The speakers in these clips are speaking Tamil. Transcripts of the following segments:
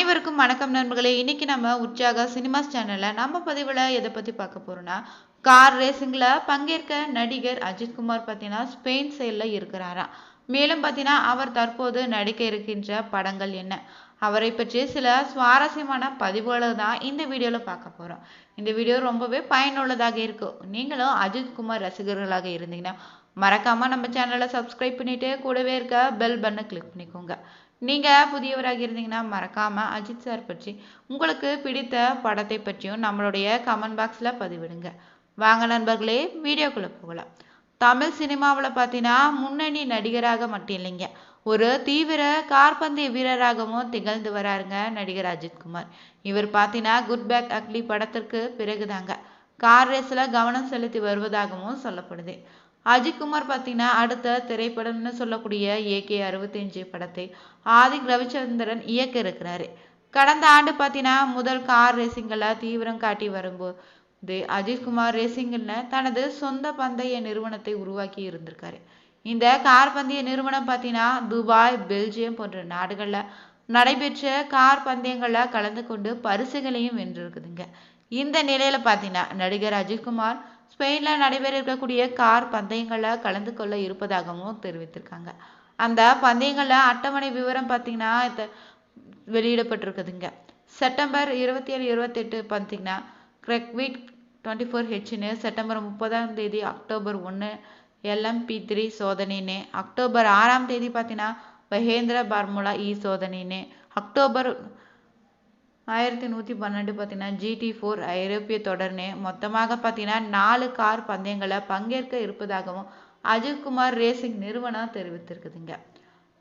அனைவருக்கும் வணக்கம் நண்பர்களே. இன்னைக்கு நம்ம உற்சாக சினிமாஸ் சேனல்ல நம்ம பதிவில் எதை பற்றி பார்க்க போறோம்னா கார் ரேசிங்கில் பங்கேற்க நடிகர் அஜித்குமார் பார்த்தீங்கன்னா ஸ்பெயின் செயலில் இருக்கிறாராம் மேலும் பார்த்தீங்கன்னா அவர் தற்போது நடிக்க இருக்கின்ற படங்கள் என்ன? அவரை பற்றி சில சுவாரஸ்யமான பதிவுகளை தான் இந்த வீடியோவில் பார்க்க போகிறோம் இந்த வீடியோ ரொம்பவே பயனுள்ளதாக இருக்கும். நீங்களும் அஜித்குமார் ரசிகர்களாக இருந்தீங்கன்னா மறக்காம நம்ம சேனலை சப்ஸ்கிரைப் பண்ணிட்டு கூடவே இருக்க பெல் பட்டனை கிளிக் பண்ணிக்கோங்க. நீங்க புதியவராக இருந்தீங்கன்னா மறக்காம அஜித் சார் பற்றி உங்களுக்கு பிடித்த படத்தை பற்றியும் நம்மளுடைய கமெண்ட் பாக்ஸ்ல பதிவிடுங்க. வாங்க நண்பர்களே வீடியோக்குள்ள போகலாம். தமிழ் சினிமாவில் பார்த்தீங்கன்னா முன்னணி நடிகராக மட்டும் இல்லைங்க. ஒரு தீவிர கார்பந்தய வீரராகவும் திகழ்ந்து வராருங்க நடிகர் அஜித்குமார் இவர் பார்த்தீங்கன்னா குட் பேக் அக்லி படத்திற்கு பிறகுதாங்க. கார் ரேஸில் கவனம் செலுத்தி வருவதாகவும் சொல்லப்படுது. அஜித்குமார் பார்த்தீங்கன்னா அடுத்த திரைப்படம்னு சொல்லக்கூடிய ஏகே அறுபத்தஞ்சு படத்தை ஆதிக் ரவிச்சந்திரன் இயக்க இருக்கிறாரு. கடந்த ஆண்டு பார்த்தீங்கன்னா முதல் கார் ரேசிங்கில் தீவிரம் காட்டி வரும்போது அஜித்குமார் ரேசிங்னு தனது சொந்த பந்தய நிறுவனத்தை உருவாக்கி இருந்திருக்காரு. இந்த கார் பந்தய நிறுவனம் பார்த்தீங்கன்னா துபாய் பெல்ஜியம் போன்ற நாடுகளில் நடைபெற்ற கார் பந்தயங்களில் கலந்து கொண்டு பரிசுகளையும் வென்றிருக்குதுங்க. இந்த நிலையில பார்த்தீங்கன்னா நடிகர் அஜித்குமார் ஸ்பெயினில் நடைபெற இருக்கக்கூடிய கார் பந்தயங்களில் கலந்து கொள்ள இருப்பதாகவும் தெரிவித்திருக்காங்க. அந்த பந்தயங்களில் அட்டவணை விவரம் பார்த்தீங்கன்னா வெளியிடப்பட்டிருக்குதுங்க. செப்டம்பர் இருபத்தி ஏழு இருபத்தெட்டு பார்த்தீங்கன்னா கிரெக்விட் டுவெண்ட்டி ஃபோர் ஹெச்னு செப்டம்பர் முப்பதாம் தேதி அக்டோபர் ஒன்று எல்எம்பி த்ரீ சோதனைன்னு அக்டோபர் ஆறாம் தேதி பார்த்தீங்கன்னா மகேந்திர பார்முலா இ சோதனைன்னு அக்டோபர் ஆயிரத்தி நூற்றி பன்னெண்டு பார்த்தீங்கன்னா ஜிடி ஃபோர் ஐரோப்பிய தொடர்னே மொத்தமாக பார்த்தீங்கன்னா நாலு கார் பந்தயங்களை பங்கேற்க இருப்பதாகவும் அஜித்குமார் ரேசிங் நிறுவனம் தெரிவித்திருக்குதுங்க.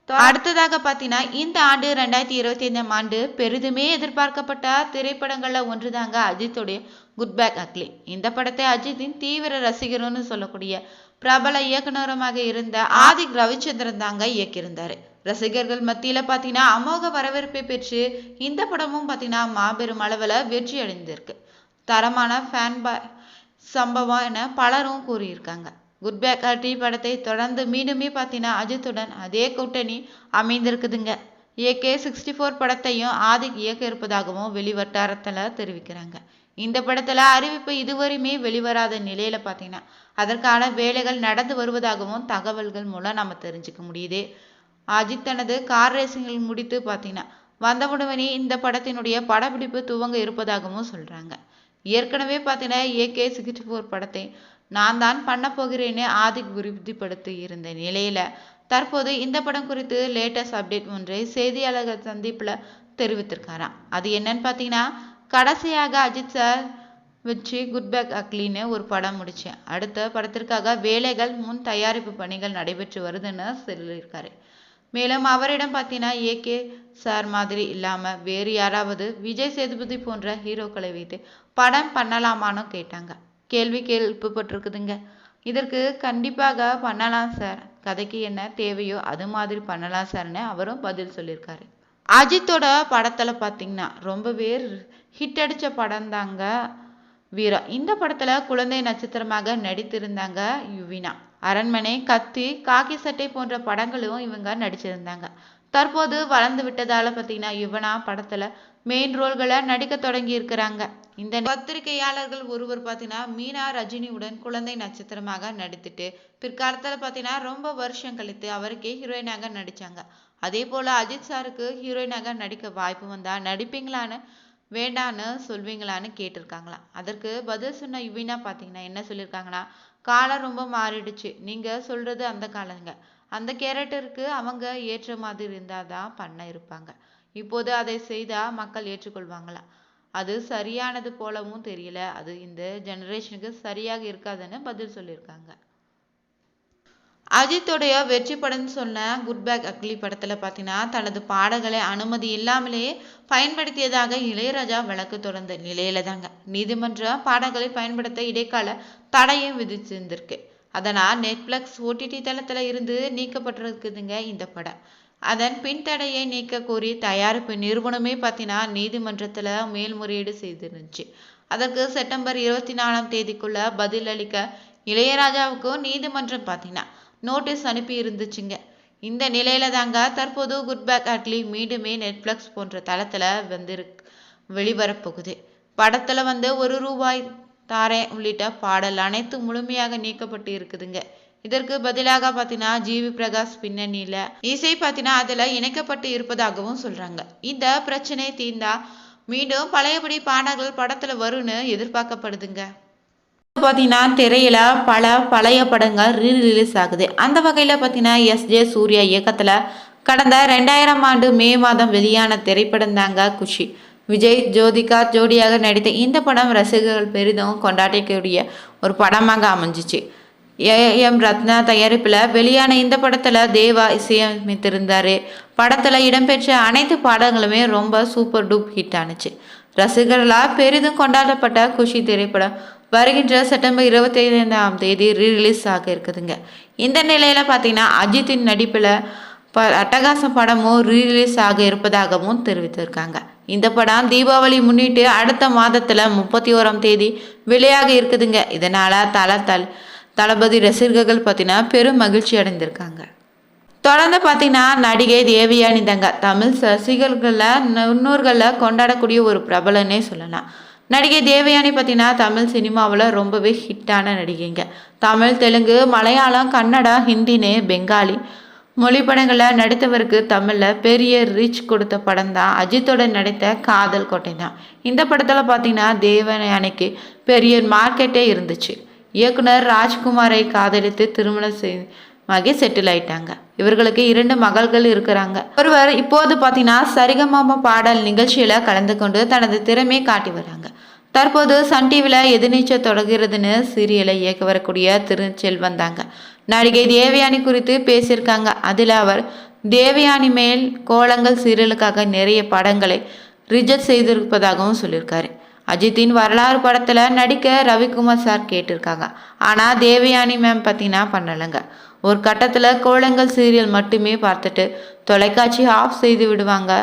அடுத்ததாக பார்த்தீங்கன்னா இந்த ஆண்டு ரெண்டாயிரத்தி இருபத்தி ஐந்தாம் ஆண்டு பெரிதுமே எதிர்பார்க்கப்பட்ட திரைப்படங்கள்ல ஒன்றுதாங்க அஜித்துடைய குட் பேக் அக்லி இந்த படத்தை அஜித்தின் தீவிர ரசிகர்னு சொல்லக்கூடிய பிரபல இயக்குனருமாக இருந்த ஆதிக் ரவிச்சந்திரன் தாங்க இயக்கியிருந்தாரு. ரசிகர்கள் மத்தியில பாத்தீங்கன்னா அமோக வரவேற்பை பெற்று இந்த படமும் பாத்தீங்கன்னா மாபெரும் அளவுல வெற்றி அடைந்திருக்கு. தரமான ஃபேன் பா சம்பவம் என பலரும் கூறியிருக்காங்க. குட் பேக் டி படத்தை தொடர்ந்து மீண்டுமே பார்த்தீங்கன்னா அஜித்துடன் அதே கூட்டணி அமைந்திருக்குதுங்க. ஏகே சிக்ஸ்டி ஃபோர் படத்தையும் ஆதிக் இயக்க இருப்பதாகவும் வெளிவட்டாரத்தில் தெரிவிக்கிறாங்க. இந்த படத்துல அறிவிப்பு இதுவரையுமே வெளிவராத நிலையில் பார்த்தீங்கன்னா அதற்கான வேலைகள் நடந்து வருவதாகவும் தகவல்கள் மூலம் நம்ம தெரிஞ்சுக்க முடியுது. அஜித் தனது கார் ரேசிங்கில் முடித்து பார்த்தீங்கன்னா வந்தவுடனே இந்த படத்தினுடைய படப்பிடிப்பு துவங்க இருப்பதாகவும் சொல்றாங்க. ஏற்கனவே பார்த்தீங்கன்னா ஏகே சிக்ஸ்டி ஃபோர் படத்தை நான் தான் பண்ண போகிறேன்னு ஆதிக் உறுதிப்படுத்தி இருந்த நிலையில தற்போது இந்த படம் குறித்து லேட்டஸ்ட் அப்டேட் ஒன்றை செய்தியாளர்கள் சந்திப்பில் தெரிவித்திருக்காராம். அது என்னன்னு பார்த்தீங்கன்னா கடைசியாக அஜித் சார் வச்சு குட் பேக் அக்லின்னு ஒரு படம் முடிச்சேன் அடுத்த படத்திற்காக வேலைகள் முன் தயாரிப்பு பணிகள் நடைபெற்று வருதுன்னு சொல்லியிருக்காரு. மேலும் அவரிடம் பார்த்தீங்கன்னா ஏகே சார் மாதிரி இல்லாமல் வேறு யாராவது விஜய் சேதுபதி போன்ற ஹீரோக்களை வைத்து படம் பண்ணலாமான்னு கேட்டாங்க. கேள்வி கேள்விப்பட்டிருக்குதுங்க. இதற்கு கண்டிப்பாக பண்ணலாம் சார். கதைக்கு என்ன தேவையோ அது மாதிரி பண்ணலாம் சார்னு அவரும் பதில் சொல்லியிருக்காரு. அஜித்தோட படத்தில் பார்த்தீங்கன்னா ரொம்பவே ஹிட் அடித்த படம் தாங்க வீரா. இந்த படத்தில் குழந்தை நட்சத்திரமாக நடித்திருந்தாங்க யுவினா. அரண்மனை கத்தி காக்கி சட்டை போன்ற படங்களும் இவங்க நடிச்சிருந்தாங்க. தற்போது வளர்ந்து விட்டதால பார்த்தீங்கன்னா யுவனா படத்துல மெயின் ரோல்களை நடிக்க தொடங்கி இருக்கிறாங்க. இந்த பத்திரிகையாளர்கள் ஒருவர் பார்த்தீங்கன்னா மீனா ரஜினியுடன் குழந்தை நட்சத்திரமாக நடித்துட்டு பிற்காலத்துல பார்த்தீங்கன்னா ரொம்ப வருஷம் கழித்து அவருக்கே ஹீரோயினாக நடிச்சாங்க. அதே போல அஜித் சாருக்கு ஹீரோயினாக நடிக்க வாய்ப்பு வந்தா நடிப்பீங்களான்னு வேண்டான்னு சொல்வீங்களான்னு கேட்டிருக்காங்களாம். அதற்கு பதில் சொன்ன யுவினா பார்த்தீங்கன்னா என்ன சொல்லியிருக்காங்கன்னா காலம் ரொம்ப மாறிடுச்சு. நீங்கள் சொல்கிறது அந்த காலங்க. அந்த கேரக்டருக்கு அவங்க ஏற்ற மாதிரி இருந்தால் தான் பண்ண இருப்பாங்க. இப்போது அதை செய்தால் மக்கள் ஏற்றுக்கொள்வாங்களா அது சரியானது போலவும் தெரியல. அது இந்த ஜெனரேஷனுக்கு சரியாக இருக்காதுன்னு பதில் சொல்லியிருக்காங்க. அஜித்துடைய வெற்றி படம்னு சொன்ன குட் பேக் அக்லி படத்தில் பார்த்தீங்கன்னா தனது பாடல்களை அனுமதி இல்லாமலேயே பயன்படுத்தியதாக இளையராஜா வழக்கு தொடர்ந்த நிலையில தாங்க நீதிமன்ற பாடல்களை பயன்படுத்த இடைக்கால தடையும் விதிச்சிருந்திருக்கு. அதனால் நெட்ஃப்ளக்ஸ் ஓடிடி தளத்தில் இருந்து நீக்கப்பட்டிருக்குதுங்க இந்த படம். அதன் பின் தடையை நீக்க கோரி தயாரிப்பு நிறுவனமே பார்த்தீங்கன்னா நீதிமன்றத்தில் மேல்முறையீடு செய்திருந்துச்சு. அதற்கு செப்டம்பர் இருபத்தி நாலாம் தேதிக்குள்ள பதில் அளிக்க இளையராஜாவுக்கும் நீதிமன்றம் பார்த்தீங்கன்னா நோட்டீஸ் அனுப்பி இருந்துச்சுங்க இந்த நிலையில தாங்க தற்போது குட் பேக் அட்லி மீண்டுமே நெட்ஃப்ளக்ஸ் போன்ற தளத்தில் வந்து வெளிவரப்போகுது. படத்தில் வந்து ஒரு ரூபாய் தாரேன் உள்ளிட்ட பாடல் அனைத்து முழுமையாக நீக்கப்பட்டு இருக்குதுங்க. இதற்கு பதிலாக பார்த்தீங்கன்னா ஜிவி பிரகாஷ் பின்னணியில் இசை பார்த்தீங்கன்னா அதில் இணைக்கப்பட்டு இருப்பதாகவும் சொல்கிறாங்க இந்த பிரச்சனை தீர்ந்தா மீண்டும் பழையபடி பாடல்கள் படத்தில் வரும்னு எதிர்பார்க்கப்படுதுங்க. பார்த்தீங்கன்னா திரையில பல பழைய படங்கள் ரீ ரிலீஸ் ஆகுது. அந்த வகையில் பார்த்தீங்கன்னா எஸ் ஜே சூர்யா இயக்கத்தில் கடந்த ரெண்டாயிரம் ஆண்டு மே மாதம் வெளியான திரைப்படம் தாங்க குஷி. விஜய் ஜோதிகா ஜோடியாக நடித்த இந்த படம் ரசிகர்கள் பெரிதும் கொண்டாடக்கூடிய ஒரு படமாக அமைஞ்சிச்சு. ஏ எம் ரத்னா தயாரிப்பில் வெளியான இந்த படத்தில் தேவா இசையமைத்திருந்தார். படத்தில் இடம்பெற்ற அனைத்து பாடங்களுமே ரொம்ப சூப்பர் டூப் ஹிட் ஆனுச்சு. ரசிகர்களால் பெரிதும் கொண்டாடப்பட்ட குஷி திரைப்படம் வருகின்ற செப்டம்பர் இருபத்தி ஐந்தாம் தேதி ரீரிலீஸ் ஆக இருக்குதுங்க. இந்த நிலையில் பார்த்தீங்கன்னா அஜித்தின் நடிப்பில் ப அட்டகாசம் படமும் ரீரிலீஸ் ஆக இருப்பதாகவும் தெரிவித்திருக்காங்க. இந்த படம் தீபாவளி முன்னிட்டு அடுத்த மாதத்தில் முப்பத்தி ஓராம் தேதி வெளியாக இருக்குதுங்க. இதனால் தல தல் தளபதி ரசிகர்கள் பார்த்தீங்கன்னா பெரும் மகிழ்ச்சி அடைந்திருக்காங்க. தொடர்ந்து பார்த்தீங்கன்னா நடிகை தேவியானி தங்க. தமிழ் ரசிகர்களில் முன்னோர்களில் கொண்டாடக்கூடிய ஒரு பிரபலன்னே சொல்லலாம். நடிகை தேவயானி பார்த்தீங்கன்னா தமிழ் சினிமாவில் ரொம்பவே ஹிட்டான நடிகைங்க. தமிழ் தெலுங்கு மலையாளம் கன்னடா ஹிந்தின்னு பெங்காலி மொழி படங்களில் நடித்தவருக்கு தமிழில் பெரிய ரீச் கொடுத்த படம் தான் அஜித்தோட நடித்த காதல் கோட்டை தான். இந்த படத்தில் பார்த்தீங்கன்னா தேவயானிக்கு பெரிய மார்க்கெட்டே இருந்துச்சு. இயக்குனர் ராஜ்குமாரை காதலித்து திருமணம் செய் ஆகி செட்டில் ஆயிட்டாங்க. இவர்களுக்கு இரண்டு மகள்கள் இருக்கிறாங்க. ஒருவர் இப்போது பார்த்தீங்கன்னா சரிகமாமா பாடல் நிகழ்ச்சியில் கலந்து கொண்டு தனது திறமையை காட்டி வராங்க. தற்போது சன் டிவியில் எதிர்நீச்சல் தொடர்கிறதுன்னு சீரியலை இயக்க வரக்கூடிய திருச்செல் வந்தாங்க. நடிகை தேவயானி குறித்து பேசியிருக்காங்க. அதில் அவர் தேவயானி மேல் கோலங்கள் சீரியலுக்காக நிறைய படங்களை ரிஜெக்ட் செய்திருப்பதாகவும் சொல்லியிருக்காரு. அஜித்தின் வரலாறு படத்தில் நடிக்க ரவிக்குமார் சார் கேட்டிருக்காங்க. ஆனால் தேவயானி மேம் பார்த்தீங்கன்னா பண்ணலைங்க. ஒரு கட்டத்தில் கோலங்கள் சீரியல் மட்டுமே பார்த்துட்டு தொலைக்காட்சி ஆஃப் செய்து விடுவாங்க.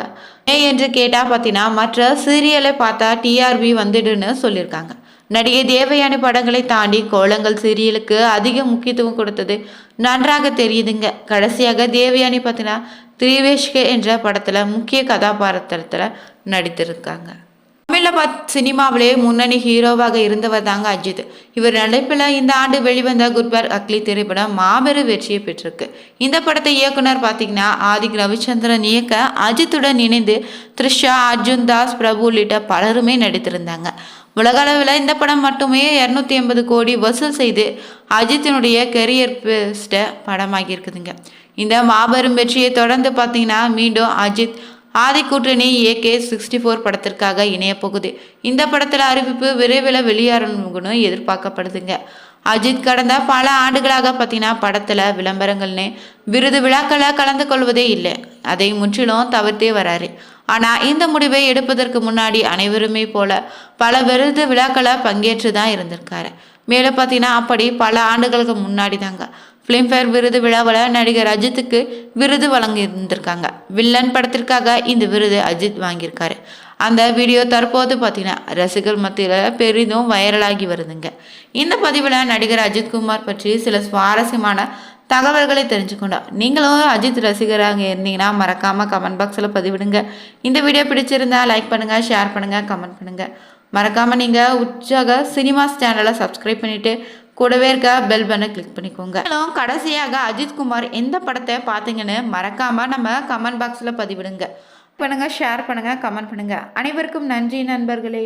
ஏன் என்று கேட்டால் பார்த்தீங்கன்னா மற்ற சீரியலை பார்த்தா டிஆர்பி வந்துடுன்னு சொல்லியிருக்காங்க நடிகை தேவயானி படங்களை தாண்டி கோலங்கள் சீரியலுக்கு அதிக முக்கியத்துவம் கொடுத்தது நன்றாக தெரியுதுங்க. கடைசியாக தேவயானி பார்த்தீங்கன்னா திரிவேஷ்கே என்ற படத்தில் முக்கிய கதாபாத்திரத்தில் நடித்திருக்காங்க. தமிழில் பார்த்து சினிமாவிலே முன்னணி ஹீரோவாக இருந்தவர் தாங்க அஜித். இவர் நடிப்பில் இந்த ஆண்டு வெளிவந்த குட்பர் அக்லி திரைப்படம் மாபெரும் வெற்றியை பெற்றிருக்கு. இந்த படத்தை இயக்குனர் பார்த்தீங்கன்னா ஆதிக் ரவிச்சந்திரன் இயக்க அஜித்துடன் இணைந்து த்ரிஷா அர்ஜுன் தாஸ் பிரபு உள்ளிட்ட பலருமே நடித்திருந்தாங்க. உலகளவில் இந்த படம் மட்டுமே இரநூத்தி எண்பது கோடி வசூல் செய்து அஜித்தினுடைய கெரியர் பெஸ்ட்டை படமாகி இருக்குதுங்க. இந்த மாபெரும் வெற்றியை தொடர்ந்து பார்த்தீங்கன்னா மீண்டும் அஜித் ஆதி கூட்டணி ஏகே சிக்ஸ்டி ஃபோர் படத்திற்காக இணைய போகுது. இந்த படத்தில் அறிவிப்பு விரைவில் வெளியாகணும்னு எதிர்பார்க்கப்படுதுங்க. அஜித் கடந்த பல ஆண்டுகளாக பார்த்தீங்கன்னா படத்தில் விளம்பரங்கள்னு விருது விழாக்களை கலந்து கொள்வதே இல்லை. அதை முற்றிலும் தவிர்த்தே வராரு. ஆனால் இந்த முடிவை எடுப்பதற்கு முன்னாடி அனைவருமே போல பல விருது விழாக்களை பங்கேற்று தான் இருந்திருக்காரு. மேலும் பார்த்தீங்கன்னா அப்படி பல ஆண்டுகளுக்கு முன்னாடி தாங்க ஃபிலிம்ஃபேர் விருது விழாவில் நடிகர் அஜித்துக்கு விருது வழங்கி இருந்திருக்காங்க வில்லன் படத்திற்காக இந்த விருது அஜித் வாங்கியிருக்காரு. அந்த வீடியோ தற்போது பார்த்தீங்கன்னா ரசிகர் மத்தியில் பெரிதும் வைரலாகி வருதுங்க. இந்த பதிவில் நடிகர் அஜித்குமார் பற்றி சில சுவாரஸ்யமான தகவல்களை தெரிஞ்சுக்கொண்டோம் நீங்களும் அஜித் ரசிகராக இருந்தீங்கன்னா மறக்காமல் கமெண்ட் பாக்ஸில் பதிவிடுங்க. இந்த வீடியோ பிடிச்சிருந்தா லைக் பண்ணுங்கள் ஷேர் பண்ணுங்கள் கமெண்ட் பண்ணுங்கள் மறக்காமல் நீங்கள் உற்சாக சினிமாஸ் சேனலை சப்ஸ்கிரைப் பண்ணிவிட்டு கூடவே இருக்க பெல் பண்ணை கிளிக் பண்ணிக்கோங்க. கடைசியாக அஜித் குமார் எந்த படத்தை பார்த்தீங்கன்னு மறக்காமல் நம்ம கமெண்ட் பாக்ஸில் பதிவிடுங்க. பண்ணுங்கள் ஷேர் பண்ணுங்கள் கமெண்ட் பண்ணுங்கள் அனைவருக்கும் நன்றி நண்பர்களே.